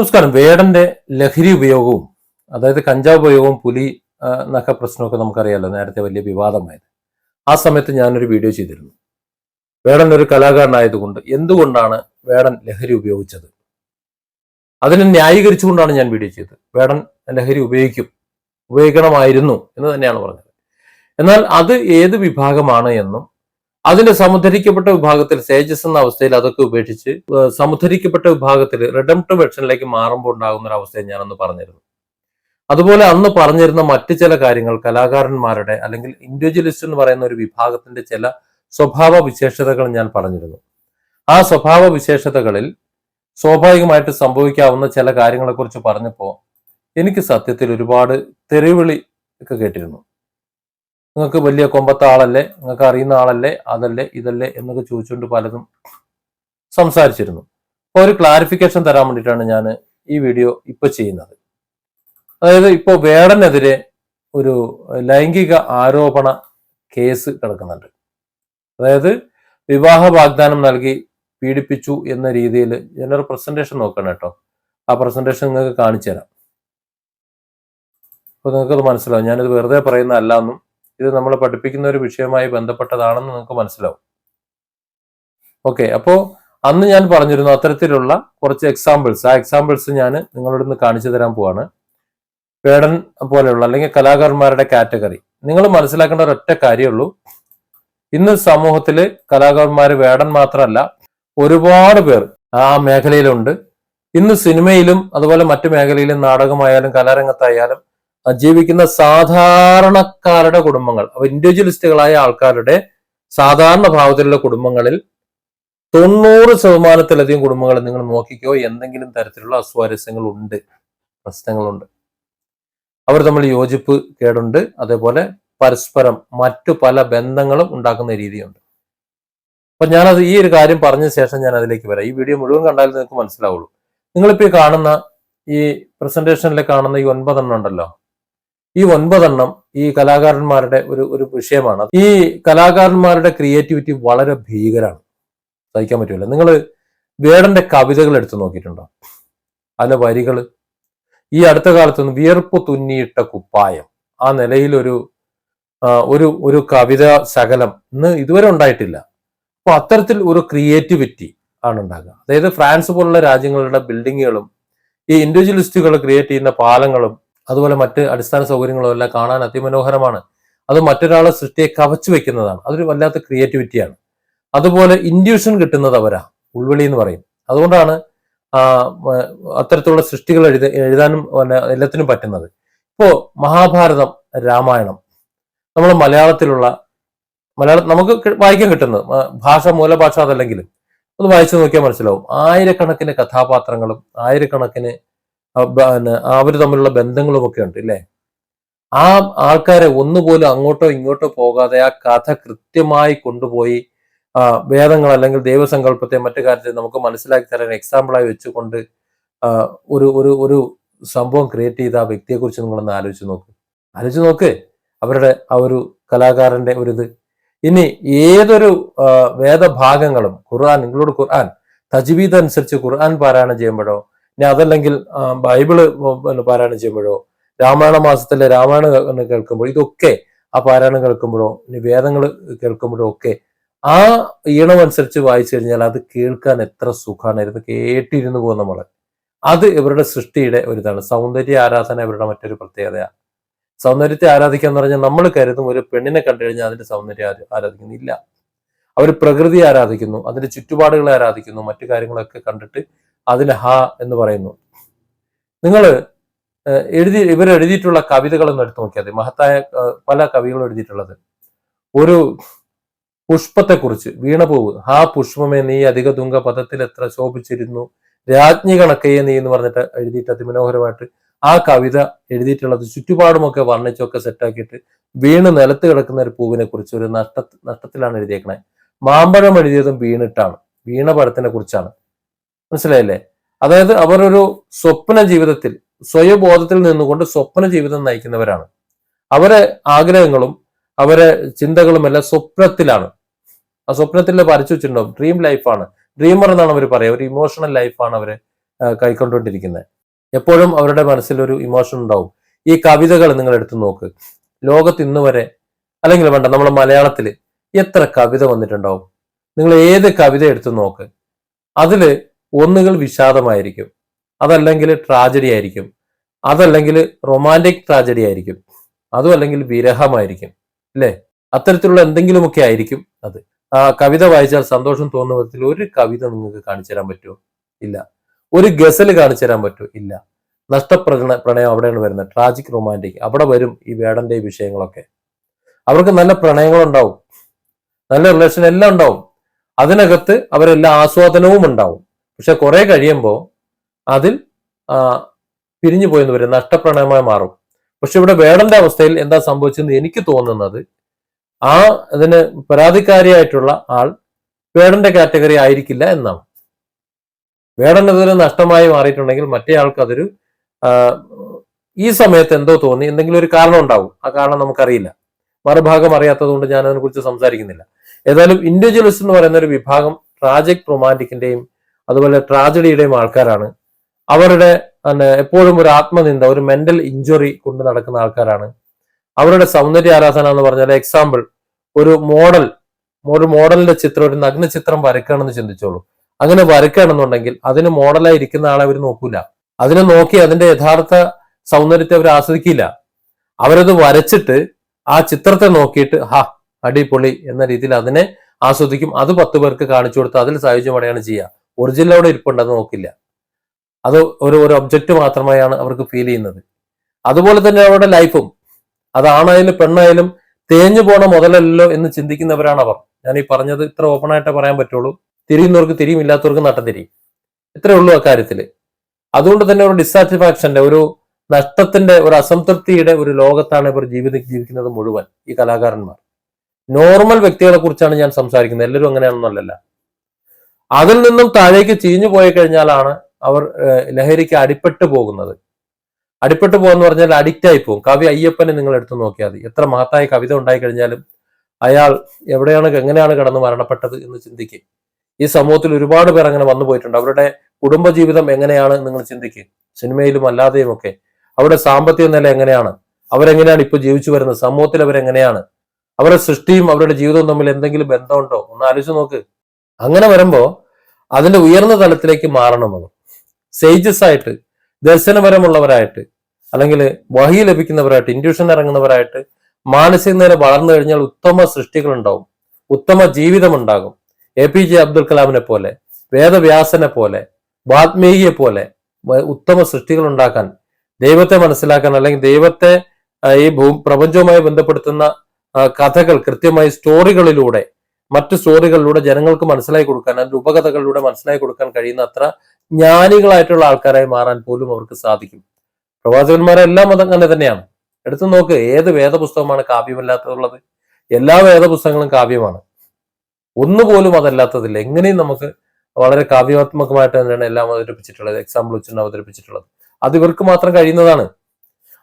നമസ്കാരം. വേടന്റെ ലഹരി ഉപയോഗവും അതായത് കഞ്ചാവ് ഉപയോഗവും പുലി നഖ പ്രശ്നമൊക്കെ നമുക്കറിയാലോ നേരത്തെ വലിയ വിവാദമായത്. ആ സമയത്ത് ഞാനൊരു വീഡിയോ ചെയ്തിരുന്നു. വേടൻ ഒരു കലാകാരനായതുകൊണ്ട് എന്തുകൊണ്ടാണ് വേടൻ ലഹരി ഉപയോഗിച്ചത്? അതിനെ ന്യായീകരിച്ചുകൊണ്ടാണ് ഞാൻ വീഡിയോ ചെയ്തത്. വേടൻ ലഹരി ഉപയോഗിക്കും ഉപയോഗിക്കണമായിരുന്നു എന്ന് തന്നെയാണ് പറഞ്ഞത്. എന്നാൽ അത് ഏത് വിഭാഗമാണ് എന്നും അതിന്റെ സമുദ്ധരിക്കപ്പെട്ട വിഭാഗത്തിൽ സേജസ് എന്ന അവസ്ഥയിൽ അതൊക്കെ ഉപേക്ഷിച്ച് സമുദ്ധരിക്കപ്പെട്ട വിഭാഗത്തിൽ റിഡംപ്റ്റ് വെർഷനിലേക്ക് മാറുമ്പോൾ ഉണ്ടാകുന്ന ഒരു അവസ്ഥയെ അന്ന് പറഞ്ഞിരുന്നു. അതുപോലെ അന്ന് പറഞ്ഞിരുന്ന മറ്റു ചില കാര്യങ്ങൾ കലാകാരന്മാരുടെ അല്ലെങ്കിൽ ഇൻഡിവിജ്വലിസ്റ്റ് എന്ന് പറയുന്ന ഒരു വിഭാഗത്തിന്റെ ചില സ്വഭാവ വിശേഷതകൾ ഞാൻ പറഞ്ഞിരുന്നു. ആ സ്വഭാവ വിശേഷതകളിൽ സ്വാഭാവികമായിട്ട് സംഭവിക്കാവുന്ന ചില കാര്യങ്ങളെക്കുറിച്ച് പറഞ്ഞപ്പോൾ എനിക്ക് സത്യത്തിൽ ഒരുപാട് തെറിവിളി ഒക്കെ കേട്ടിരുന്നു. നിങ്ങൾക്ക് വലിയ കൊമ്പത്തെ ആളല്ലേ നിങ്ങൾക്ക് അറിയുന്ന ആളല്ലേ അതല്ലേ ഇതല്ലേ എന്നൊക്കെ ചോദിച്ചുകൊണ്ട് പലതും സംസാരിച്ചിരുന്നു. അപ്പോൾ ഒരു ക്ലാരിഫിക്കേഷൻ തരാൻ വേണ്ടിയിട്ടാണ് ഞാൻ ഈ വീഡിയോ ഇപ്പൊ ചെയ്യുന്നത്. അതായത് ഇപ്പോൾ വേടനെതിരെ ഒരു ലൈംഗിക ആരോപണ കേസ് കിടക്കുന്നുണ്ട്. അതായത് വിവാഹ വാഗ്ദാനം നൽകി പീഡിപ്പിച്ചു എന്ന രീതിയിൽ ഞാനൊരു പ്രസന്റേഷൻ നോക്കണം കേട്ടോ. ആ പ്രസന്റേഷൻ നിങ്ങൾക്ക് കാണിച്ചു തരാം അപ്പോൾ നിങ്ങൾക്കത് മനസ്സിലാവും. ഞാനിത് വെറുതെ പറയുന്നതല്ല എന്നും ഇത് നമ്മൾ പഠിപ്പിക്കുന്ന ഒരു വിഷയവുമായി ബന്ധപ്പെട്ടതാണെന്ന് നിങ്ങൾക്ക് മനസ്സിലാവും. ഓക്കെ അപ്പോ അന്ന് ഞാൻ പറഞ്ഞിരുന്നു അത്തരത്തിലുള്ള കുറച്ച് എക്സാമ്പിൾസ് ആ എക്സാമ്പിൾസ് ഞാൻ നിങ്ങളോട് ഇന്ന് കാണിച്ചു തരാൻ പോവാണ്. പേടൻ പോലെയുള്ള അല്ലെങ്കിൽ കലാകാരന്മാരുടെ കാറ്റഗറി. നിങ്ങൾ മനസ്സിലാക്കേണ്ട ഒരൊറ്റ കാര്യമുള്ളൂ. ഇന്ന് സമൂഹത്തിൽ കലാകാരന്മാർ വേടൻ മാത്രമല്ല ഒരുപാട് പേർ ആ മേഖലയിലുണ്ട്. ഇന്ന് സിനിമയിലും അതുപോലെ മറ്റു മേഖലയിലും നാടകമായാലും കലാരംഗത്തായാലും ജീവിക്കുന്ന സാധാരണക്കാരുടെ കുടുംബങ്ങൾ അപ്പൊ ഇൻഡിവിജ്വലിസ്റ്റുകളായ ആൾക്കാരുടെ സാധാരണ ഭാവത്തിലുള്ള കുടുംബങ്ങളിൽ തൊണ്ണൂറ് ശതമാനത്തിലധികം കുടുംബങ്ങൾ നിങ്ങൾ നോക്കിക്കോ എന്തെങ്കിലും തരത്തിലുള്ള അസ്വാരസ്യങ്ങൾ ഉണ്ട് പ്രശ്നങ്ങളുണ്ട്. അവർ തമ്മിൽ യോജിപ്പ് കേടുണ്ട് അതേപോലെ പരസ്പരം മറ്റു പല ബന്ധങ്ങളും ഉണ്ടാക്കുന്ന രീതിയുണ്ട്. അപ്പൊ ഞാനത് ഈ ഒരു കാര്യം പറഞ്ഞ ശേഷം ഞാൻ അതിലേക്ക് വരാം. ഈ വീഡിയോ മുഴുവൻ കണ്ടാലും നിങ്ങൾക്ക് മനസ്സിലാവുള്ളൂ. നിങ്ങളിപ്പോ ഈ കാണുന്ന ഈ പ്രസന്റേഷനിൽ കാണുന്ന ഈ ഒൻപതെണ്ണം ഉണ്ടല്ലോ? ഈ ഒൻപതെണ്ണം ഈ കലാകാരന്മാരുടെ ഒരു ഒരു വിഷയമാണ്. ഈ കലാകാരന്മാരുടെ ക്രിയേറ്റിവിറ്റി വളരെ ഭീകരമാണ് സഹിക്കാൻ പറ്റില്ല നിങ്ങൾ വേടന്റെ കവിതകൾ എടുത്തു നോക്കിയിട്ടുണ്ടോ? അതിലെ വരികൾ. ഈ അടുത്ത കാലത്തൊന്നും വിയർപ്പ് തുന്നിയിട്ട കുപ്പായം. ആ നിലയിലൊരു ഒരു ഒരു കവിത ശകലം ഇന്ന് ഇതുവരെ ഉണ്ടായിട്ടില്ല. അപ്പൊ അത്തരത്തിൽ ഒരു ക്രിയേറ്റിവിറ്റി ആണ് ഉണ്ടാകുക. അതായത് ഫ്രാൻസ് പോലുള്ള രാജ്യങ്ങളുടെ ബിൽഡിങ്ങുകളും ഈ ഇൻഡിവിജ്വലിസ്റ്റുകൾ ക്രിയേറ്റ് ചെയ്യുന്ന പാലങ്ങളും അതുപോലെ മറ്റ് അടിസ്ഥാന സൗകര്യങ്ങളോ എല്ലാം കാണാൻ അതിമനോഹരമാണ്. അത് മറ്റൊരാളെ സൃഷ്ടിയെ കവച്ചു വെക്കുന്നതാണ്. അതൊരു വല്ലാത്ത ക്രിയേറ്റിവിറ്റിയാണ് അതുപോലെ ഇൻഡ്യൂഷൻ കിട്ടുന്നത് അവരാ. ഉൾവിളി എന്ന് പറയും. അതുകൊണ്ടാണ് അത്തരത്തിലുള്ള സൃഷ്ടികൾ എഴുത എഴുതാനും എല്ലാത്തിനും പറ്റുന്നത്. ഇപ്പോ മഹാഭാരതം രാമായണം. നമ്മൾ മലയാളത്തിലുള്ള മലയാളം നമുക്ക് വായിക്കാൻ കിട്ടുന്നത്. ഭാഷ മൂലഭാഷ അതല്ലെങ്കിലും. ഒന്ന് വായിച്ചു നോക്കിയാൽ മനസ്സിലാവും. ആയിരക്കണക്കിന് കഥാപാത്രങ്ങളും ആയിരക്കണക്കിന് അവർ തമ്മിലുള്ള ബന്ധങ്ങളും ഒക്കെ ഉണ്ട് ഇല്ലേ? ആ ആൾക്കാരെ ഒന്നുപോലും അങ്ങോട്ടോ ഇങ്ങോട്ടോ പോകാതെ ആ കഥ കൃത്യമായി കൊണ്ടുപോയി വേദങ്ങൾ അല്ലെങ്കിൽ ദൈവസങ്കല്പത്തെ മറ്റു കാര്യത്തെ നമുക്ക് മനസ്സിലാക്കി തരാൻ എക്സാമ്പിളായി വെച്ചുകൊണ്ട് ഒരു ഒരു ഒരു സംഭവം ക്രിയേറ്റ് ചെയ്ത ആ വ്യക്തിയെക്കുറിച്ച് നിങ്ങളൊന്ന് ആലോചിച്ച് നോക്ക്. ആലോചിച്ച് നോക്ക്. അവരുടെ ആ ഒരു കലാകാരന്റെ ഒരു ഇത്. ഇനി ഏതൊരു വേദഭാഗങ്ങളും ഖുർആൻ നിങ്ങളോട് ഖുർആൻ തജ്വീദ് അനുസരിച്ച് ഖുർആൻ പാരായണം ചെയ്യുമ്പോഴോ ഇനി അതല്ലെങ്കിൽ ബൈബിൾ പാരായണം ചെയ്യുമ്പോഴോ രാമായണ മാസത്തിലെ രാമായണം കേൾക്കുമ്പോൾ ഇതൊക്കെ ആ പാരായണം കേൾക്കുമ്പോഴോ ഇനി വേദങ്ങൾ കേൾക്കുമ്പോഴോ ഒക്കെ ആ ഈണമനുസരിച്ച് വായിച്ചു കഴിഞ്ഞാൽ അത് കേൾക്കാൻ എത്ര സുഖമാണ് ഇരുന്ന് കേട്ടിരുന്നു പോകും നമ്മൾ അത് ഇവരുടെ സൃഷ്ടിയുടെ ഒരു ഇതാണ് സൗന്ദര്യ ആരാധന ഇവരുടെ മറ്റൊരു പ്രത്യേകതയാണ് സൗന്ദര്യത്തെ ആരാധിക്കുക എന്ന് പറഞ്ഞാൽ നമ്മൾ കരുതും ഒരു പെണ്ണിനെ കണ്ടു കഴിഞ്ഞാൽ അതിന്റെ സൗന്ദര്യം ആര- ആരാധിക്കുന്നില്ല. അവർ പ്രകൃതി ആരാധിക്കുന്നു അതിന്റെ ചുറ്റുപാടുകളെ ആരാധിക്കുന്നു മറ്റു കാര്യങ്ങളൊക്കെ കണ്ടിട്ട് അതിന് ഹ എന്ന് പറയുന്നു. നിങ്ങൾ എഴുതി ഇവരെഴുതിയിട്ടുള്ള കവിതകളൊന്നും എടുത്തു നോക്കിയാൽ മതി. മഹത്തായ പല കവികളും എഴുതിയിട്ടുള്ളത്. ഒരു പുഷ്പത്തെക്കുറിച്ച് വീണപൂവ് ഹാ പുഷ്പമേ നീ അധിക തുങ്ക പദത്തിൽ എത്ര ശോഭിച്ചിരുന്നു രാജ്ഞി കണക്കയെ നീ എന്ന് പറഞ്ഞിട്ട് എഴുതിയിട്ട് അതിമനോഹരമായിട്ട് ആ കവിത എഴുതിയിട്ടുള്ളത് ചുറ്റുപാടുമൊക്കെ വർണിച്ചൊക്കെ സെറ്റാക്കിയിട്ട് വീണ് നിലത്ത് കിടക്കുന്ന ഒരു പൂവിനെ കുറിച്ച് ഒരു നഷ്ട നഷ്ടത്തിലാണ് എഴുതിയേക്കണേ. മാമ്പഴം എഴുതിയതും വീണിട്ടാണ്. വീണ പഴത്തിനെ കുറിച്ചാണ് മനസ്സിലായില്ലേ? അതായത് അവർ ഒരു സ്വപ്ന ജീവിതത്തിൽ സ്വയബോധത്തിൽ നിന്നുകൊണ്ട് സ്വപ്ന ജീവിതം നയിക്കുന്നവരാണ്. അവരെ ആഗ്രഹങ്ങളും അവരെ ചിന്തകളും എല്ലാം സ്വപ്നത്തിലാണ്. ആ സ്വപ്നത്തിൽ വരച്ചു വെച്ചിട്ടുണ്ടാവും. ഡ്രീം ലൈഫാണ് ഡ്രീമർ എന്നാണ് അവർ പറയുക. ഒരു ഇമോഷണൽ ലൈഫാണ് അവരെ കൈക്കൊണ്ടുകൊണ്ടിരിക്കുന്നത്. എപ്പോഴും അവരുടെ മനസ്സിൽ ഒരു ഇമോഷൻ ഉണ്ടാവും. ഈ കവിതകൾ നിങ്ങൾ എടുത്തു നോക്ക്. ലോകത്ത് ഇന്ന് വരെ അല്ലെങ്കിൽ വേണ്ട നമ്മൾ മലയാളത്തിൽ എത്ര കവിത വന്നിട്ടുണ്ടാവും? നിങ്ങൾ ഏത് കവിത എടുത്തു നോക്ക്? അതിൽ ഒന്നുകൾ വിഷാദമായിരിക്കും. അതല്ലെങ്കിൽ ട്രാജഡി ആയിരിക്കും. അതല്ലെങ്കിൽ റൊമാന്റിക് ട്രാജഡി ആയിരിക്കും. അതും അല്ലെങ്കിൽ വിരഹമായിരിക്കും. അല്ലേ? അത്തരത്തിലുള്ള എന്തെങ്കിലുമൊക്കെ ആയിരിക്കും അത്. ആ കവിത വായിച്ചാൽ സന്തോഷം തോന്നുന്ന വിധത്തിൽ ഒരു കവിത നിങ്ങൾക്ക് കാണിച്ചു തരാൻ പറ്റുമോ? ഇല്ല. ഒരു ഗസൽ കാണിച്ചു തരാൻ പറ്റുമോ? ഇല്ല. നഷ്ടപ്രണ പ്രണയം അവിടെയാണ് വരുന്നത്. ട്രാജിക് റൊമാന്റിക് അവിടെ വരും ഈ വേടന്റെ വിഷയങ്ങളൊക്കെ. അവർക്ക് നല്ല പ്രണയങ്ങളുണ്ടാവും. നല്ല റിലേഷൻ എല്ലാം ഉണ്ടാവും. അതിനകത്ത് അവരെല്ലാ ആസ്വാദനവും ഉണ്ടാവും. പക്ഷെ കുറെ കഴിയുമ്പോൾ അതിൽ പിരിഞ്ഞു പോയെന്ന് വരും നഷ്ടപ്രണയമായി മാറും. പക്ഷെ ഇവിടെ വേടന്റെ അവസ്ഥയിൽ എന്താ സംഭവിച്ചെന്ന് എനിക്ക് തോന്നുന്നത് ആ അതിന് പരാതിക്കാരിയായിട്ടുള്ള ആൾ വേടന്റെ കാറ്റഗറി ആയിരിക്കില്ല എന്നാണ്. വേടൻ അതൊരു നഷ്ടമായി മാറിയിട്ടുണ്ടെങ്കിൽ മറ്റേ ആൾക്ക് അതൊരു ഈ സമയത്ത് എന്തോ തോന്നി എന്തെങ്കിലും ഒരു കാരണം ഉണ്ടാവും. ആ കാരണം നമുക്കറിയില്ല. മറുഭാഗം അറിയാത്തത് കൊണ്ട് ഞാൻ അതിനെക്കുറിച്ച് സംസാരിക്കുന്നില്ല. ഏതായാലും ഇൻഡിവിജ്വലിസ്റ്റ് എന്ന് പറയുന്ന ഒരു വിഭാഗം ട്രാജിക് റൊമാന്റിക്കിന്റെയും അതുപോലെ ട്രാജഡിയുടെയും ആൾക്കാരാണ്. അവരുടെ എപ്പോഴും ഒരു ആത്മനിന്ദ ഒരു മെന്റൽ ഇഞ്ചുറി കൊണ്ട് നടക്കുന്ന ആൾക്കാരാണ്. അവരുടെ സൗന്ദര്യ ആരാധന എന്ന് പറഞ്ഞാൽ എക്സാമ്പിൾ ഒരു മോഡൽ ഒരു മോഡലിന്റെ ചിത്രം ഒരു നഗ്ന ചിത്രം വരയ്ക്കുകയാണെന്ന് ചിന്തിച്ചോളൂ. അങ്ങനെ വരയ്ക്കുകയാണെന്നുണ്ടെങ്കിൽ അതിന് മോഡലായി ഇരിക്കുന്ന ആളെ അവർ നോക്കൂല. അതിനെ നോക്കി അതിന്റെ യഥാർത്ഥ സൗന്ദര്യത്തെ അവർ ആസ്വദിക്കില്ല. അവരത് വരച്ചിട്ട് ആ ചിത്രത്തെ നോക്കിയിട്ട് ഹാ അടിപൊളി എന്ന രീതിയിൽ അതിനെ ആസ്വദിക്കും. അത് പത്ത് പേർക്ക് കാണിച്ചു കൊടുത്ത് അതിൽ സായുജ്യമടയാണ് ചെയ്യുക. ഒറിജിനൽ അവിടെ ഇരിപ്പുണ്ട് അത് നോക്കില്ല. അത് ഒരു ഒരു ഒബ്ജക്റ്റ് മാത്രമായാണ് അവർക്ക് ഫീൽ ചെയ്യുന്നത്. അതുപോലെ തന്നെ അവരുടെ ലൈഫും അതാണായാലും പെണ്ണായാലും തേഞ്ഞു പോണ മുതലല്ലോ എന്ന് ചിന്തിക്കുന്നവരാണ് അവർ. ഞാൻ ഈ പറഞ്ഞത് ഇത്ര ഓപ്പൺ ആയിട്ടേ പറയാൻ പറ്റുള്ളൂ. തിരിയുന്നവർക്ക് തിരിയും ഇല്ലാത്തവർക്ക് നട്ടം തിരിയും. ഇത്രയേ ഉള്ളൂ അക്കാര്യത്തിൽ അതുകൊണ്ട് തന്നെ ഒരു ഡിസാറ്റിസ്ഫാക്ഷന്റെ ഒരു നഷ്ടത്തിന്റെ ഒരു അസംതൃപ്തിയുടെ ഒരു ലോകത്താണ് ഇവർ ജീവിത ജീവിക്കുന്നത് മുഴുവൻ ഈ കലാകാരന്മാർ. നോർമൽ വ്യക്തികളെ കുറിച്ചാണ് ഞാൻ സംസാരിക്കുന്നത്. എല്ലാവരും അങ്ങനെയാണെന്നല്ല അതിൽ നിന്നും താഴേക്ക് ചീഞ്ഞു പോയി കഴിഞ്ഞാലാണ് അവർ ലഹരിക്ക് അടിപ്പെട്ടു പോകുന്നത്. അടിപ്പെട്ടു പോകുന്ന പറഞ്ഞാൽ അഡിക്റ്റ് ആയി പോകും. കവി അയ്യപ്പനെ നിങ്ങൾ എടുത്തു നോക്കിയാൽ മതി. എത്ര മഹത്തായ കവിത ഉണ്ടായി കഴിഞ്ഞാലും അയാൾ എവിടെയാണ് എങ്ങനെയാണ് കിടന്ന് മരണപ്പെട്ടത് എന്ന് ചിന്തിക്കുക ഈ സമൂഹത്തിൽ ഒരുപാട് പേർ അങ്ങനെ വന്നു പോയിട്ടുണ്ട്. അവരുടെ കുടുംബജീവിതം എങ്ങനെയാണ് നിങ്ങൾ ചിന്തിക്കുക സിനിമയിലും അല്ലാതെയും ഒക്കെ. അവരുടെ സാമ്പത്തിക നില എങ്ങനെയാണ്? അവരെങ്ങനെയാണ് ഇപ്പൊ ജീവിച്ചു വരുന്നത്? സമൂഹത്തിൽ അവരെങ്ങനെയാണ്? അവരുടെ സൃഷ്ടിയും അവരുടെ ജീവിതവും തമ്മിൽ എന്തെങ്കിലും ബന്ധമുണ്ടോ? ഒന്ന് ആലോചിച്ച് നോക്ക്. അങ്ങനെ വരുമ്പോൾ അതിന്റെ ഉയർന്ന തലത്തിലേക്ക് മാറണം അവർ സേജസ് ആയിട്ട് ദർശനപരമുള്ളവരായിട്ട് അല്ലെങ്കിൽ വഹി ലഭിക്കുന്നവരായിട്ട് ഇൻഡ്യൂഷൻ ഇറങ്ങുന്നവരായിട്ട് മാനസിക നില വളർന്നു കഴിഞ്ഞാൽ ഉത്തമ സൃഷ്ടികൾ ഉണ്ടാവും ഉത്തമ ജീവിതം ഉണ്ടാകും എ പി ജെ അബ്ദുൽ കലാമിനെ പോലെ വേദവ്യാസനെ പോലെ വാത്മീകിയെ പോലെ ഉത്തമ സൃഷ്ടികൾ ഉണ്ടാക്കാൻ ദൈവത്തെ മനസ്സിലാക്കാൻ അല്ലെങ്കിൽ ദൈവത്തെ ഈ ഭൂ പ്രപഞ്ചവുമായി ബന്ധപ്പെടുത്തുന്ന കഥകൾ കൃത്യമായി സ്റ്റോറികളിലൂടെ മറ്റു സ്റ്റോറികളിലൂടെ ജനങ്ങൾക്ക് മനസ്സിലാക്കി കൊടുക്കാൻ അതിന്റെ ഉപകഥകളിലൂടെ മനസ്സിലാക്കി കൊടുക്കാൻ കഴിയുന്ന അത്ര ജ്ഞാനികളായിട്ടുള്ള ആൾക്കാരായി മാറാൻ പോലും അവർക്ക് സാധിക്കും. പ്രവാചകന്മാരെ എല്ലാ മതം അങ്ങനെ തന്നെയാണ്. എടുത്തു നോക്ക് ഏത് വേദപുസ്തകമാണ് കാവ്യമല്ലാത്തതുള്ളത്? എല്ലാ വേദപുസ്തകങ്ങളും കാവ്യമാണ്. ഒന്നുപോലും അതല്ലാത്തതില്ല. എങ്ങനെയും നമുക്ക് വളരെ കാവ്യാത്മകമായിട്ട് തന്നെയാണ് എല്ലാം അവതരിപ്പിച്ചിട്ടുള്ളത് എക്സാമ്പിൾ വെച്ചിട്ട് അവതരിപ്പിച്ചിട്ടുള്ളത്. അത് ഇവർക്ക് മാത്രം കഴിയുന്നതാണ്.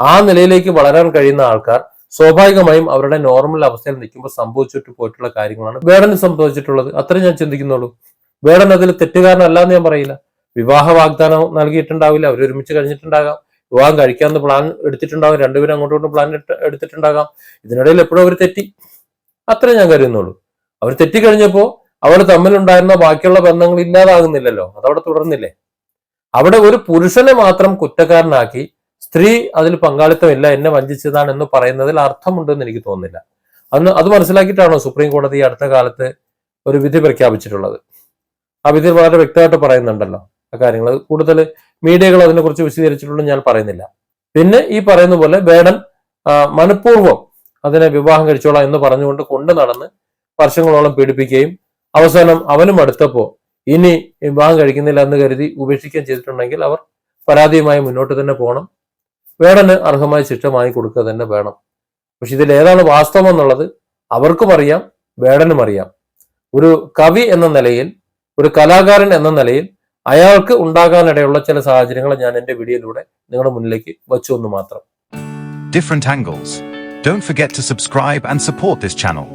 ആ നിലയിലേക്ക് വളരാൻ കഴിയുന്ന ആൾക്കാർ സ്വാഭാവികമായും അവരുടെ നോർമൽ അവസ്ഥയിൽ നിൽക്കുമ്പോൾ സംഭവിച്ചിട്ട് പോയിട്ടുള്ള കാര്യങ്ങളാണ് വേടന് സംഭവിച്ചിട്ടുള്ളത്. അത്രയും ഞാൻ ചിന്തിക്കുന്നുള്ളൂ. വേടൻ അതിൽ തെറ്റുകാരനല്ല എന്ന് ഞാൻ പറയില്ല. വിവാഹ വാഗ്ദാനം നൽകിയിട്ടുണ്ടാവില്ല. അവർ ഒരുമിച്ച് കഴിഞ്ഞിട്ടുണ്ടാകാം. വിവാഹം കഴിക്കാമെന്ന് പ്ലാൻ എടുത്തിട്ടുണ്ടാകും. രണ്ടുപേരും അങ്ങോട്ടും ഇങ്ങോട്ടും പ്ലാൻ എടുത്തിട്ടുണ്ടാകാം. ഇതിനിടയിൽ എപ്പോഴും അവർ തെറ്റി. അത്രേ ഞാൻ കരുതുന്നുള്ളൂ. അവർ തെറ്റിക്കഴിഞ്ഞപ്പോൾ അവർ തമ്മിലുണ്ടായിരുന്ന ബാക്കിയുള്ള ബന്ധങ്ങൾ ഇല്ലാതാകുന്നില്ലല്ലോ. അതവിടെ തുടർന്നില്ലേ? അവിടെ ഒരു പുരുഷനെ മാത്രം കുറ്റക്കാരനാക്കി സ്ത്രീ അതിൽ പങ്കാളിത്തമില്ല എന്നെ വഞ്ചിച്ചതാണ് എന്ന് പറയുന്നതിൽ അർത്ഥമുണ്ടെന്ന് എനിക്ക് തോന്നുന്നില്ല. അന്ന് അത് മനസ്സിലാക്കിയിട്ടാണോ സുപ്രീം കോടതി അടുത്ത കാലത്ത് ഒരു വിധി പ്രഖ്യാപിച്ചിട്ടുള്ളത്? ആ വിധി വളരെ വ്യക്തമായിട്ട് പറയുന്നുണ്ടല്ലോ ആ കാര്യങ്ങൾ. കൂടുതൽ മീഡിയകൾ അതിനെക്കുറിച്ച് വിശദീകരിച്ചിട്ടുണ്ടെന്ന് ഞാൻ പറയുന്നില്ല. പിന്നെ ഈ പറയുന്ന പോലെ വേടൻ മനഃപൂർവം അതിനെ വിവാഹം കഴിച്ചോളാം എന്ന് പറഞ്ഞുകൊണ്ട് കൊണ്ടു നടന്ന് വർഷങ്ങളോളം പീഡിപ്പിക്കുകയും അവസാനം അവനും അടുത്തപ്പോ ഇനി വിവാഹം കഴിക്കുന്നില്ല എന്ന് കരുതി ഉപേക്ഷിക്കുകയും ചെയ്തിട്ടുണ്ടെങ്കിൽ അവർ പരാതിയുമായി മുന്നോട്ട് തന്നെ പോകണം. വേടന് അർഹമായ ശിക്ഷ വാങ്ങിക്കൊടുക്കുക തന്നെ വേണം പക്ഷെ ഇതിൽ ഏതാണ് വാസ്തവം എന്നുള്ളത് അവർക്കും അറിയാം വേടനും അറിയാം ഒരു കവി എന്ന നിലയിൽ ഒരു കലാകാരൻ എന്ന നിലയിൽ അയാൾക്ക് ഉണ്ടാകാനിടയുള്ള ചില സാഹചര്യങ്ങൾ ഞാൻ എന്റെ വീഡിയോയിലൂടെ നിങ്ങളുടെ മുന്നിലേക്ക് വെച്ചു എന്ന് മാത്രം different angles. Don't forget to subscribe and support this channel.